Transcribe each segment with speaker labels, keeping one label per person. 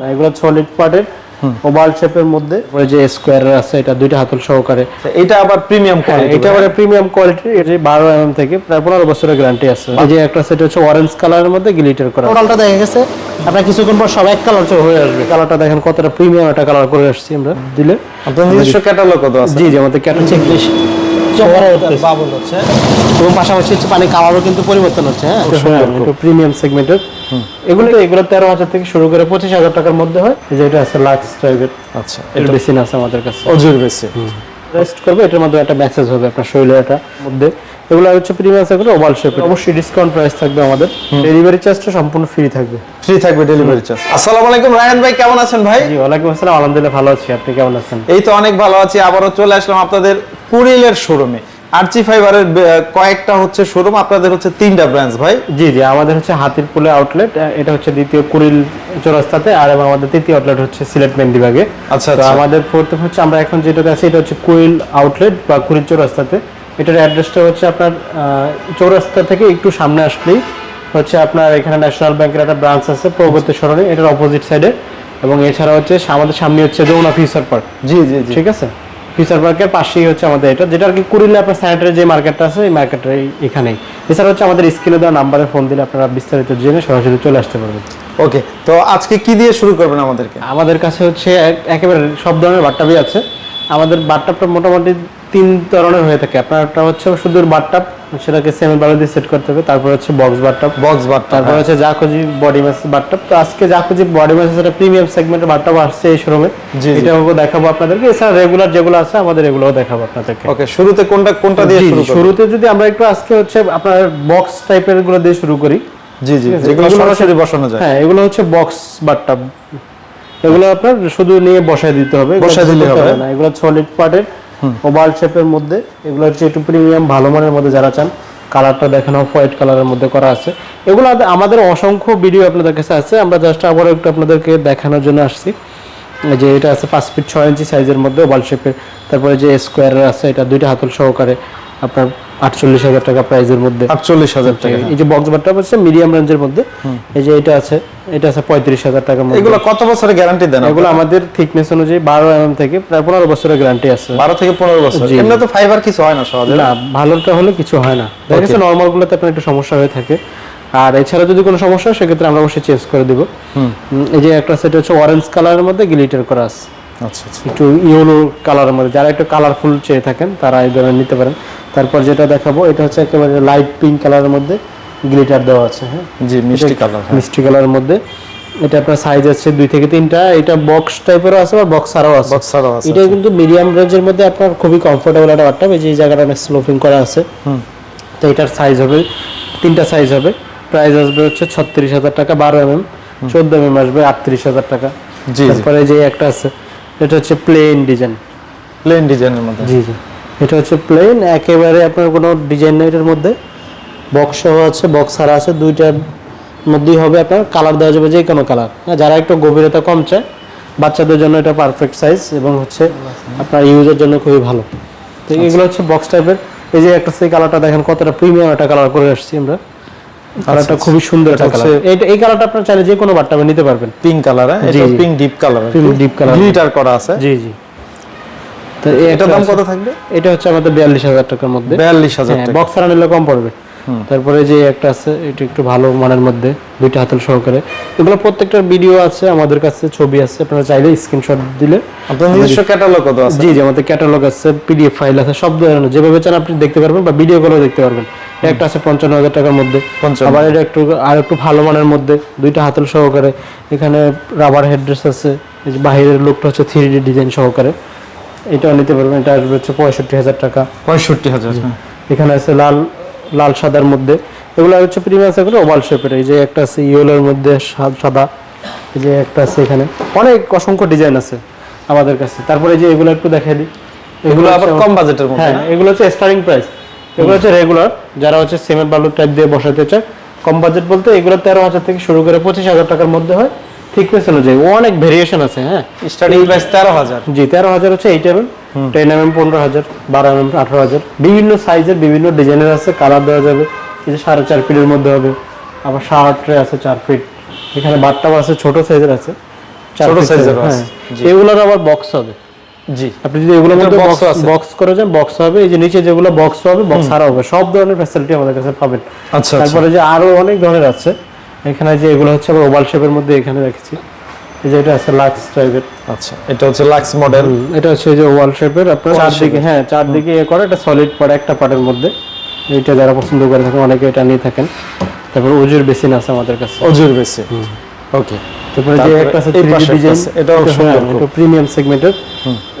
Speaker 1: না এগুলো সলিড পার্টের ওভাল শেপের মধ্যে। ওই যে স্কোয়ার আছে এটা দুইটা হাতল সহকারে।
Speaker 2: এটা আবার প্রিমিয়াম কোয়ালিটি
Speaker 1: এটা আবার প্রিমিয়াম কোয়ালিটি এই যে বারো এম থেকে প্রায় পনেরো বছরের গ্যারান্টি আছে। এই যে একটা সেট হচ্ছে অরেঞ্জ কালারের মধ্যে গ্লিটার করা। টোটালটা দেখা গেছে আপনার কিছুক্ষণ পর সব এক কালার হয়ে আসবে। কালারটা দেখেন কতটা প্রিমিয়াম একটা কালার করে আসছি আমরা দিলে।
Speaker 2: আপনার নিজস্ব ক্যাটালগ কত আছে?
Speaker 1: জি জি আমাদের ক্যাটার চেক
Speaker 2: বাবল হচ্ছে।
Speaker 1: এবং পাশাপাশি হচ্ছে পানি কালারও কিন্তু পরিবর্তন হচ্ছে হ্যাঁ? একটু প্রিমিয়াম সেগমেন্টের এগুলো এগুলো তেরো হাজার থেকে শুরু করে পঁচিশ হাজার টাকার মধ্যে হয়। যে এটা আছে লাক্স টাইপের
Speaker 2: আচ্ছা
Speaker 1: এর বেসিন আছে আমাদের কাছে।
Speaker 2: অজুর বেশি।
Speaker 1: রেস্ট করবে এটার মধ্যে একটা মেসেজ হবে আপনার শরীরের একটা মধ্যে। এগুলো হচ্ছে প্রিমিয়াম সেগুলো ওভাল শেপের অবশ্যই ডিসকাউন্ট প্রাইস থাকবে আমাদের। ডেলিভারি চার্জটা সম্পূর্ণ ফ্রি থাকবে।
Speaker 2: ফ্রি থাকবে ডেলিভারি চার্জ আসসালামু আলাইকুম রায়হান ভাই কেমন আছেন ভাই?
Speaker 1: জি ওয়ালাইকুম আসসালাম আলহামদুলিল্লাহ ভালো আছি। আপনি কেমন আছেন?
Speaker 2: এই তো অনেক ভালো আছি আবারও চলে আসলাম আপনাদের কুরিলের শোরুমে। আরচি ফাইবারের কয়েকটা হচ্ছে শোরুম আপনাদের হচ্ছে তিনটা ব্রাঞ্চ ভাই।
Speaker 1: জি জি আমাদের হচ্ছে হাতিরপুলে আউটলেট এটা হচ্ছে দ্বিতীয় কুড়িল চৌরাস্তাতে আর এবং আমাদের তৃতীয় আউটলেট হচ্ছে সিলেট মেন্দিবাগে
Speaker 2: আচ্ছা,
Speaker 1: তো
Speaker 2: আচ্ছা।
Speaker 1: আমাদের ফোর্থ হচ্ছে আমরা এখন যেটা আছে এটা হচ্ছে কুইল আউটলেট বা কুড়িল চৌরাস্তাতে। এটার অ্যাড্রেসটা হচ্ছে আপনার চৌরাস্তা থেকে একটু সামনে আসলেই হচ্ছে আপনার এখানে ন্যাশনাল ব্যাংকের একটা ব্রাঞ্চ আছে প্রগতি সরণি এটার অপোজিট সাইডে এবং এছাড়া হচ্ছে আমাদের সামনে হচ্ছে যমুনা ফিউচার পার্ক
Speaker 2: জি জি।
Speaker 1: ঠিক আছে? ফিউচার পার্কের পাশেই হচ্ছে আমাদের এটা যেটা আর কি কুড়ি আপনার স্যানিটারি যে মার্কেটটা আছে এই মার্কেটটা এখানেই। এছাড়া হচ্ছে আমাদের স্ক্রিনে দেওয়া নাম্বারে ফোন দিলে আপনারা বিস্তারিত জেনে সরাসরি চলে আসতে পারবেন।
Speaker 2: ওকে তো আজকে কি দিয়ে শুরু করবেন আমাদেরকে?
Speaker 1: আমাদের কাছে হচ্ছে এক- একেবারে সব ধরনের বাট্টাবি আছে। আমাদের বাট্টাপটা মোটামুটি তিন ধরনের হয়ে থাকে। আপনারটা হচ্ছে শুধু বাট্টাপ সেটাকে সেমি বালু দিয়ে সেট করতে হবে। তারপর হচ্ছে বক্স বাট্টাপ
Speaker 2: বক্স বাট্টা
Speaker 1: তারপর হচ্ছে জাকুজি বডি ম্যাসেজ বাট্টাপ তো আজকে জাকুজি বডি ম্যাসেজ একটা প্রিমিয়াম সেগমেন্টের বাট্টাপ আসছে এই শোরুমে। এটাও দেখাবো আপনাদেরকে। এছাড়া রেগুলার যেগুলো আছে আমাদের এগুলোও দেখাবো আপনাদেরকে।
Speaker 2: ওকে শুরুতে কোনটা কোনটা দিয়ে শুরু করব?
Speaker 1: শুরুতে যদি আমরা একটু আজকে হচ্ছে আপনার বক্স টাইপেরগুলো দিয়ে শুরু করি।
Speaker 2: জি জি যেগুলো সরাসরি বসানো যায়।
Speaker 1: হ্যাঁ এগুলো হচ্ছে বক্স বাট্টাব এগুলো আপনার শুধু নিয়ে বসায় দিতে হবে।
Speaker 2: বসায়
Speaker 1: করতে
Speaker 2: হবে।
Speaker 1: না এগুলো সলিড পার্টের ওভাল শেপের মধ্যে, এগুলো হচ্ছে একটু প্রিমিয়াম ভালো মানের মধ্যে যারা চান কালারটা দেখানো হোয়াইট কালারের মধ্যে করা আছে। এগুলো আমাদের অসংখ্য ভিডিও আপনাদের কাছে আছে, আমরা জাস্ট আবার একটু আপনাদেরকে দেখানোর জন্য আসছি। যে এটা আছে পাঁচ ফিট ছয় ইঞ্চি সাইজের মধ্যে ওভাল শেপের তারপরে যে স্কোয়ারের আছে, এটা দুইটা হাতল সহকারে আপনার আটচল্লিশ হাজার টাকা প্রাইজের মধ্যে।
Speaker 2: আটচল্লিশ হাজার টাকা।
Speaker 1: এই যে বক্স বারটা হচ্ছে মিডিয়াম রেঞ্জের মধ্যে। এই যে এটা আছে এটা আছে পঁয়ত্রিশ হাজার টাকার মধ্যে।
Speaker 2: এগুলো কত বছরের গ্যারান্টি দেন
Speaker 1: এগুলো আমাদের থিকনেস অনুযায়ী বারো এম থেকে প্রায় পনেরো বছরের গ্যারান্টি আছে।
Speaker 2: বারো থেকে পনেরো বছর। এমনি তো ফাইবার কিছু হয় না সহজে।
Speaker 1: না ভালোটা হলে কিছু হয় না। দেখা গেছে নর্মাল গুলোতে আপনার একটু সমস্যা হয়ে থাকে। আর এছাড়া যদি কোনো সমস্যা হয় সেক্ষেত্রে আমরা অবশ্যই চেঞ্জ করে দিব। এই যে একটা সেট হচ্ছে অরেঞ্জ কালারের মধ্যে গ্লিটার করা আছে।
Speaker 2: আচ্ছা আচ্ছা।
Speaker 1: একটু ইয়েলো কালারের মধ্যে যারা একটু কালারফুল চেয়ে থাকেন তারা এই ধরনের নিতে পারেন। তারপর যেটা দেখাবো এটা হচ্ছে একেবারে লাইট পিঙ্ক কালারের মধ্যে গ্লিটার দেওয়া আছে হ্যাঁ?
Speaker 2: জি মিষ্টি কালার
Speaker 1: মিষ্টি কালারের মধ্যে। এটা আপনার সাইজ আছে দুই থেকে তিনটা। এটা বক্স টাইপেরও আছে আর বক্স ছাড়াও আছে?
Speaker 2: বক্স ছাড়াও আছে
Speaker 1: এটা কিন্তু মিডিয়াম রেঞ্জের মধ্যে আপনার খুবই কমফোর্টেবল একটা বাট্টাপ এই যে জায়গাটা অনেক স্লোপিং করা আছে। তো এটার সাইজ হবে তিনটা সাইজ হবে। প্রাইস আসবে হচ্ছে ছত্রিশ হাজার টাকা বারো এম এম চোদ্দ এম এম আসবে আটত্রিশ হাজার টাকা।
Speaker 2: জি।
Speaker 1: তারপরে যে একটা আছে এটা হচ্ছে প্লেন ডিজাইন
Speaker 2: প্লেন ডিজাইনের মধ্যে?
Speaker 1: জি জি। এটা হচ্ছে প্লেন একেবারে আপনার কোনো ডিজাইন নেই এটার মধ্যে। বক্স সহ আছে বক্স ছাড়া আছে দুইটার মধ্যেই হবে আপনার। কালার দেওয়া যাবে যে কোনো কালার হ্যাঁ যারা একটু গভীরতা কম চায় বাচ্চাদের জন্য এটা পারফেক্ট সাইজ এবং হচ্ছে আপনার ইউজের জন্য খুবই ভালো। তো এগুলো হচ্ছে বক্স টাইপের এই যে একটা সেই কালারটা দেখেন কতটা প্রিমিয়াম একটা কালার করে আসছি আমরা। কালারটা খুবই সুন্দর একটা কালার। এইটা এই কালারটা আপনার চাইলে যে কোনো বাট্টাবে নিতে পারবেন।
Speaker 2: পিঙ্ক কালার হ্যাঁ? এটা pink deep colour.
Speaker 1: Pink deep color।
Speaker 2: Glitter করা আছে।
Speaker 1: জি জি। তো
Speaker 2: এটার দাম কত থাকবে?
Speaker 1: এটা হচ্ছে আমাদের বিয়াল্লিশ হাজার টাকার মধ্যে।
Speaker 2: বিয়াল্লিশ হাজার
Speaker 1: হ্যাঁ
Speaker 2: টাকা।
Speaker 1: বক্স ছাড়া নিলে কম পড়বে। তারপরে যে একটা আছে এটা একটু ভালো মানের মধ্যে দুইটা হাতল সহকারে। এগুলো প্রত্যেকটার ভিডিও আছে আমাদের কাছে ছবি আছে। আপনারা চাইলে স্ক্রিনশট দিলে
Speaker 2: আপনার নিজস্ব ক্যাটালগ কত আছে?
Speaker 1: জি জি আমাদের ক্যাটালগ আছে পিডিএফ ফাইল আছে সব ধরনের। যেভাবে চান আপনি দেখতে পারবেন বা ভিডিও কলেও দেখতে পারবেন। একটা আছে পঞ্চান্ন হাজার টাকার মধ্যে।
Speaker 2: 55
Speaker 1: আবার এটা একটু আর একটু ভালো মানের মধ্যে দুইটা হাতল সহকারে। এখানে রাবার হেড্রেস আছে বাহিরের লোকটা হচ্ছে থ্রি ডি ডিজাইন সহকারে। এটাও নিতে পারবেন এটা আসবে হচ্ছে পঁয়ষট্টি হাজার টাকা।
Speaker 2: পঁয়ষট্টি হাজার হ্যাঁ।
Speaker 1: এখানে আছে লাল লাল সাদার মধ্যে। এগুলো হচ্ছে প্রিমিয়াম সেগুলো ওভাল শেপের এই যে একটা আছে ইয়েলোর মধ্যে সাদা। এই যে একটা আছে এখানে। অনেক অসংখ্য ডিজাইন আছে আমাদের কাছে। তারপরে যে এগুলো একটু দেখাই দিই।
Speaker 2: এগুলো আবার কম বাজেটের মধ্যে
Speaker 1: হ্যাঁ এগুলো হচ্ছে স্টার্টিং প্রাইস এগুলো হচ্ছে রেগুলার যারা হচ্ছে সিমেন্ট বালু টাইপ দিয়ে বসাতে চায়। কম বাজেট বলতে এগুলো তেরো হাজার থেকে শুরু করে পঁচিশ হাজার টাকার মধ্যে হয়। থিকনেস অনুযায়ী অনেক ভেরিয়েশন আছে হ্যাঁ?
Speaker 2: স্টার্টিং প্রাইস তেরো হাজার।
Speaker 1: জি তেরো হাজার হচ্ছে eight M ten M M পনেরো হাজার বারো এম এম আঠারো হাজার। বিভিন্ন সাইজের বিভিন্ন ডিজাইনের আছে কালার দেওয়া যাবে। এই যে সাড়ে চার ফিটের মধ্যে হবে। আবার ট্রে আছে চার ফিট এখানে বাটটাও আছে ছোট সাইজের আছে।
Speaker 2: ছোট size-এর আছে,
Speaker 1: হ্যাঁ। এগুলোর আবার বক্স হবে।
Speaker 2: জি।
Speaker 1: আপনি যদি এগুলোর মধ্যে বক্স করে যান বক্স হবে এই যে নিচে যেগুলো বক্স হবে বক্স ছাড়া হবে সব ধরনের ফ্যাসিলিটি আমাদের কাছে পাবেন।
Speaker 2: আচ্ছা আচ্ছা।
Speaker 1: তারপরে যে আরও অনেক ধরনের আছে এখানে যে এগুলো হচ্ছে ওভাল শেপের মধ্যে এখানে রেখেছি। এই যে এটা আছে লাক্স টাইপের
Speaker 2: আচ্ছা এটা হচ্ছে লাক্স মডেল
Speaker 1: এটা হচ্ছে যে ওভাল শেপের আপনার চারদিকে হ্যাঁ চারদিকে ইয়ে করে এটা সলিড পড়ে একটা পার্টের মধ্যে। এইটা যারা পছন্দ করে থাকেন অনেকে এটা নিয়ে থাকেন। তারপর উজুর বেসিন আছে আমাদের কাছে।
Speaker 2: অজুর বেশি ওকে
Speaker 1: তারপরে যে একটা আছে 3D ডিজাইন
Speaker 2: এটাও সুন্দর
Speaker 1: প্রিমিয়াম সেগমেন্টের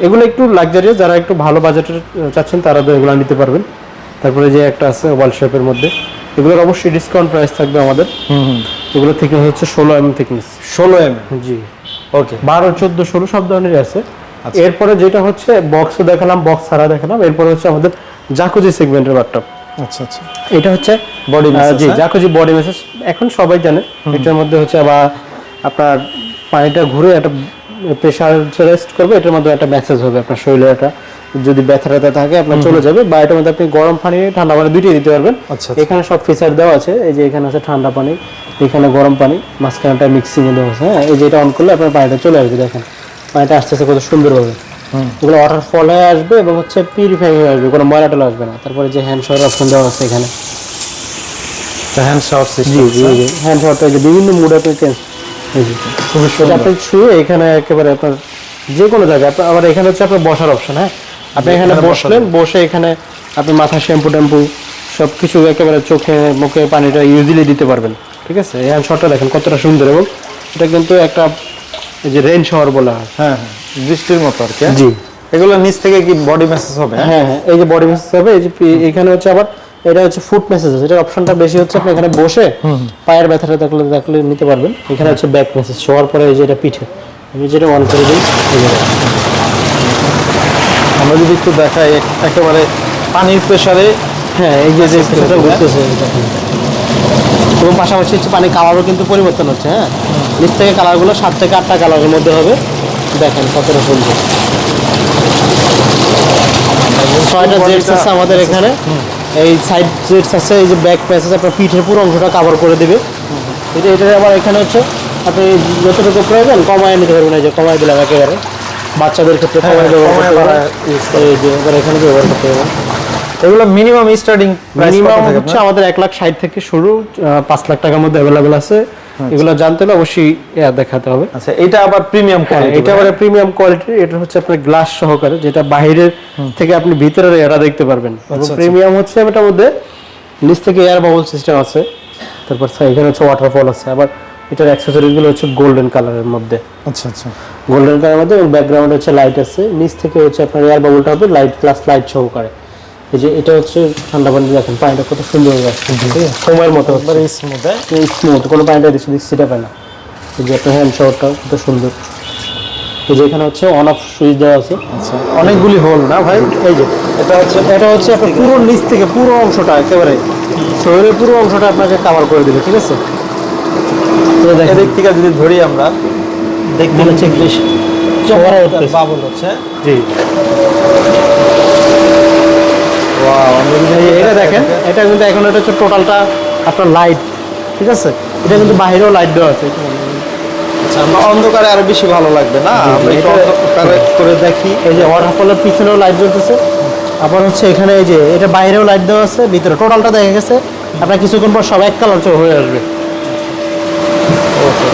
Speaker 1: এগুলো একটু লাক্সারিয়াস যারা একটু ভালো বাজেটের চাচ্ছেন তারা তো এগুলো নিতে পারবেন। তারপরে যে একটা আছে ওয়াল শেপের মধ্যে এগুলোর অবশ্যই ডিসকাউন্ট প্রাইস থাকবে আমাদের। এগুলো থিকনেস হচ্ছে ষোলো এম থিকনেস
Speaker 2: ষোলো এম
Speaker 1: জি।
Speaker 2: ওকে
Speaker 1: বারো চোদ্দ ষোলো সব ধরনেরই আছে।
Speaker 2: আচ্ছা।
Speaker 1: এরপরে যেটা হচ্ছে বক্স দেখালাম বক্স ছাড়া দেখালাম। এরপরে হচ্ছে আমাদের জাকুজি সেগমেন্টের বাথটব
Speaker 2: আচ্ছা আচ্ছা।
Speaker 1: এটা হচ্ছে
Speaker 2: massage,
Speaker 1: জি
Speaker 2: হ্যাঁ?
Speaker 1: বডি ম্যাসেজ এখন সবাই জানে এটার মধ্যে হচ্ছে আবার আপনার পানিটা ঘুরে একটা প্রেশার রেস্ট করবে এটার মধ্যে একটা মেসেজ হবে আপনার শরীরে একটা যদি ব্যথা ট্যাথা থাকে আপনার চলে যাবে বা এটার মধ্যে আপনি গরম পানি ঠান্ডা পানি দুইটাই দিতে পারবেন।
Speaker 2: আচ্ছা, আচ্ছা।
Speaker 1: এখানে সব ফিচার দেওয়া আছে এই যে এখানে আছে ঠান্ডা পানি এখানে গরম পানি মাঝখানটা মিক্সিং এ দেওয়া আছে হ্যাঁ? এই যে এটা অন করলে আপনার পানিটা চলে আসবে দেখেন। পানিটা আস্তে আস্তে কত সুন্দরভাবে। এগুলো ওয়াটার ফল হয়ে আসবে এবং হচ্ছে পিউরিফাই হয়ে আসবে কোনো ময়লা টলা আসবে না। তারপরে যে হ্যান্ড শাওয়ার অপশন দেওয়া আছে এখানে।
Speaker 2: হ্যান্ড শাওয়ার
Speaker 1: জি
Speaker 2: সিস্টেম
Speaker 1: জি জি হ্যান্ড শাওয়ারটা বিভিন্ন মুড আপনি চেঞ্জ
Speaker 2: খুবই সুন্দর।
Speaker 1: আপনি ছুঁয়ে এখানে একেবারে আপনার যে কোনো জায়গায় আবার এখানে হচ্ছে আপনার বসার অপশন হ্যাঁ? আপনি এখানে বসলেন বসে এখানে আপনি মাথা শ্যাম্পু ট্যাম্পু সব কিছু একেবারে চোখে মুখে পানিটা ইউজিলি দিতে পারবেন ঠিক আছে? হ্যান্ড শাওয়ারটা দেখেন কতটা সুন্দর এবং এটা কিন্তু একটা এই যে রেন শাওয়ার বলা হয়
Speaker 2: হ্যাঁ হ্যাঁ? বৃষ্টির মতো আর কি হ্যাঁ?
Speaker 1: জি।
Speaker 2: এগুলো নিচ থেকে কি বডি মেসেজ হবে হ্যাঁ?
Speaker 1: হ্যাঁ হ্যাঁ এই যে বডি মেসেজ হবে এই যে এখানে হচ্ছে আবার এটা হচ্ছে ফুট মেসেজ এটার অপশনটা বেশি হচ্ছে আপনি এখানে বসে পায়ের ব্যথাটা দেখলে দেখলে নিতে পারবেন। এখানে হচ্ছে ব্যাক মেসেজ শোয়ার পরে এই যে এটা পিঠে আমি যেটা অন করে দিই।
Speaker 2: আমরা যদি একটু দেখাই একেবারে পানির প্রেসারে
Speaker 1: হ্যাঁ এই যে যে
Speaker 2: Message
Speaker 1: ঘুরতেছে এবং পাশাপাশি হচ্ছে পানি কালারও কিন্তু পরিবর্তন হচ্ছে হ্যাঁ? নিচ থেকে কালারগুলো সাত থেকে আটটা কালারের মধ্যে হবে। দেখেন কতটা সুন্দর ছয়টা জেটস আছে আমাদের এখানে। এই সাইড জেটস আছে এই যে ব্যাক প্যাসেজ আপনার পিঠের পুরো অংশটা কভার করে দিবে। এটা এটা আবার এখানে হচ্ছে আপনি যতটুকু প্রয়োজন কমায় নিতে পারবেন এই যে কমায় দিলাম একেবারে। বাচ্চাদের ক্ষেত্রে
Speaker 2: হ্যাঁ,
Speaker 1: কমায় ব্যবহার করতে এই যে এবার এখানে ব্যবহার করতে পারবেন
Speaker 2: এগুলো মিনিমাম স্টার্টিং
Speaker 1: মিনিমাম হচ্ছে আমাদের এক লাখ ষাট থেকে শুরু পাঁচ লাখ টাকার মধ্যে অ্যাভেলেবেল আছে। এগুলো জানতে হলে অবশ্যই দেখাতে হবে।
Speaker 2: আচ্ছা এটা আবার প্রিমিয়াম কোয়ালিটি
Speaker 1: এটা আবার প্রিমিয়াম কোয়ালিটির এটা হচ্ছে আপনার গ্লাস সহকারে যেটা বাইরের থেকে আপনি ভিতরের এরা দেখতে পারবেন।
Speaker 2: আচ্ছা।
Speaker 1: প্রিমিয়াম হচ্ছে এটার মধ্যে নিচ থেকে এয়ার বাবল সিস্টেম আছে। তারপর এখানে হচ্ছে ওয়াটারফল আছে। আবার এটার অ্যাক্সেসরিজগুলো হচ্ছে গোল্ডেন কালারের মধ্যে।
Speaker 2: আচ্ছা আচ্ছা।
Speaker 1: গোল্ডেন কালারের মধ্যে এবং ব্যাকগ্রাউন্ডে হচ্ছে লাইট আছে। নিচ থেকে হচ্ছে আপনার এয়ার বাবলটা হবে লাইট প্লাস লাইট সহকারে। এই যে এটা হচ্ছে ঠান্ডা পানি দেখেন পানিটা কত সুন্দর হয়ে আছে? সময়ের মতো
Speaker 2: একবারে স্মুথ
Speaker 1: স্মুথ কোনো পানিটা দিচ্ছে দিচ্ছে পায় না। এই যে আপনার হ্যান্ড শাওয়ারটাও কত সুন্দর। এই যে এখানে হচ্ছে অন অফ সুইচ দেওয়া আছে।
Speaker 2: আচ্ছা অনেকগুলি হোল না ভাই?
Speaker 1: এই যে
Speaker 2: এটা হচ্ছে
Speaker 1: এটা হচ্ছে আপনার পুরো নিচ থেকে পুরো অংশটা একেবারে। শরীরের পুরো অংশটা আপনাকে কাভার করে দিবে ঠিক আছে?
Speaker 2: এদিক থেকে যদি ধরি আমরা
Speaker 1: মনে হচ্ছে। বেশ।
Speaker 2: বাবল হচ্ছে।
Speaker 1: জি
Speaker 2: ওয়াও আমরা যদি
Speaker 1: এই যে এটা দেখেন এটা কিন্তু এখন এটা হচ্ছে টোটালটা আপনার লাইট ঠিক আছে? এটা কিন্তু বাইরেও লাইট দেওয়া আছে।
Speaker 2: আচ্ছা, আমরা অন্ধকারে আরও বেশি ভালো লাগবে না?
Speaker 1: এটা-
Speaker 2: অন্ধকারে করে দেখি।
Speaker 1: এই যে ওয়াটারফলের পিছনেও লাইট জ্বলতেছে। আবার হচ্ছে এখানে এই যে এটা বাইরেও লাইট দেওয়া আছে ভিতরে টোটালটা দেখা গেছে। আপনার কিছুক্ষণ পর সব এক কালার হয়ে আসবে।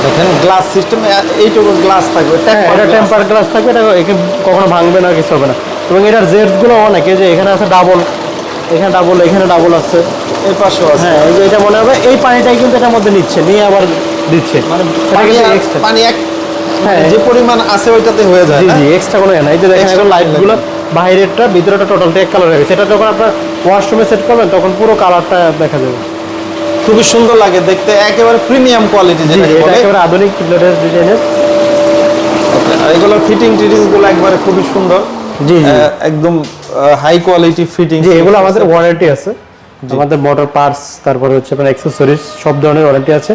Speaker 2: দেখেন গ্লাস সিস্টেম এইটুকু গ্লাস থাকবে।
Speaker 1: হ্যাঁ এটা টেম্পার গ্লাস থাকবে এটা কখনো ভাঙবে না কিছু হবে না। এবং এটার জেডসগুলো অনেক এই যে এখানে আছে ডাবল এখানে ডাবল এখানে ডাবল আছে।
Speaker 2: এই পাশেও আছে।
Speaker 1: হ্যাঁ এটা মনে হবে এই পানিটাই কিন্তু এটার মধ্যে নিচ্ছে নিয়ে আবার দিচ্ছে।
Speaker 2: মানে পানি এক
Speaker 1: হ্যাঁ।
Speaker 2: যে পরিমাণ আছে ওইটাতে হয়ে যায়
Speaker 1: জি জি এক্সট্রা কোনো না এই যে দেখেন এখন
Speaker 2: কোনো
Speaker 1: লাইটগুলো বাইরেরটা ভিতরেটা টোটালটা এক কালার হয়ে গেছে। এটা যখন আপনার ওয়াশরুমে সেট করবেন তখন পুরো কালারটা দেখা যাবে।
Speaker 2: খুবই সুন্দর লাগে দেখতে একেবারে প্রিমিয়াম কোয়ালিটি যেটা
Speaker 1: এটা একেবারে আধুনিক লেটেস্ট ডিজাইনের
Speaker 2: আর এগুলোর ফিটিং টিটিংসগুলো একবারে খুবই সুন্দর।
Speaker 1: জি জি।
Speaker 2: একদম হাই কোয়ালিটি ফিটিং
Speaker 1: জি এগুলো আমাদের ওয়ারেন্টি আছে। আমাদের মোটর পার্টস তারপরে হচ্ছে আপনার অ্যাক্সেসরিজ সব ধরনের ওয়ারেন্টি আছে।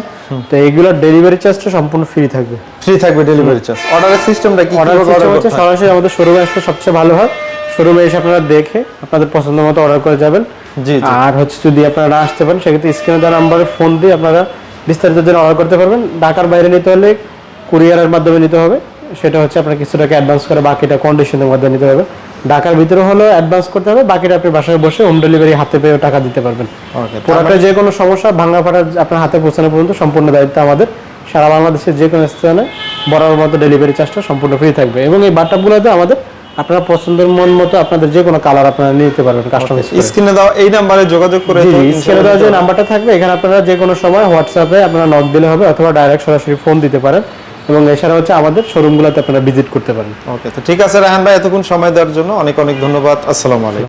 Speaker 1: তো এগুলোর ডেলিভারি চার্জটা সম্পূর্ণ ফ্রি থাকবে।
Speaker 2: ফ্রি থাকবে ডেলিভারি চার্জ অর্ডারের সিস্টেমটা কি
Speaker 1: অর্ডার
Speaker 2: order
Speaker 1: হচ্ছে? সরাসরি আমাদের শোরুমে আসলে সবচেয়ে ভালো হয়। শোরুমে এসে আপনারা দেখে আপনাদের পছন্দ মতো অর্ডার করে যাবেন।
Speaker 2: জি
Speaker 1: আর হচ্ছে যদি আপনারা আসতে পারেন সেক্ষেত্রে স্ক্রিনে দেওয়া নাম্বারে ফোন দিয়ে আপনারা বিস্তারিত জন্য অর্ডার করতে পারবেন। ঢাকার বাইরে নিতে হলে কুরিয়ারের মাধ্যমে নিতে হবে। সেটা হচ্ছে আপনার কিছু টাকা অ্যাডভান্স করে বাকিটা কন্ডিশনের মাধ্যমে নিতে হবে। ঢাকার ভিতরে হলেও অ্যাডভান্স করতে হবে বাকিটা আপনি বাসায় বসে হোম ডেলিভারি হাতে পেয়েও টাকা দিতে পারবেন।
Speaker 2: ওকে
Speaker 1: প্রোডাক্টের যে কোনো সমস্যা ভাঙা ফাটা আপনার হাতে পৌঁছানো পর্যন্ত সম্পূর্ণ দায়িত্ব আমাদের। সারা বাংলাদেশের যে কোনো স্থানে বরাবর মতো ডেলিভারি চার্জটা সম্পূর্ণ ফ্রি থাকবে। এবং এই বাট্টাপগুলোতে আমাদের আপনারা পছন্দের মন মতো আপনাদের যে কোনো কালার আপনারা নিতে পারবেন কাস্টমাইজ করে
Speaker 2: স্ক্রিনে দাও এই নাম্বারে যোগাযোগ করে
Speaker 1: স্ক্রিনে দেওয়া যে নাম্বারটা থাকবে এখানে আপনারা যে কোনো সময় হোয়াটসঅ্যাপে আপনারা নক দিলে হবে অথবা ডাইরেক্ট সরাসরি ফোন দিতে পারেন। এবং এছাড়া হচ্ছে আমাদের শোরুমগুলোতে আপনারা ভিজিট করতে পারেন।
Speaker 2: ওকে তো ঠিক আছে রাহান ভাই, এতক্ষণ সময় দেওয়ার জন্য অনেক অনেক ধন্যবাদ। আসসালামু আলাইকুম।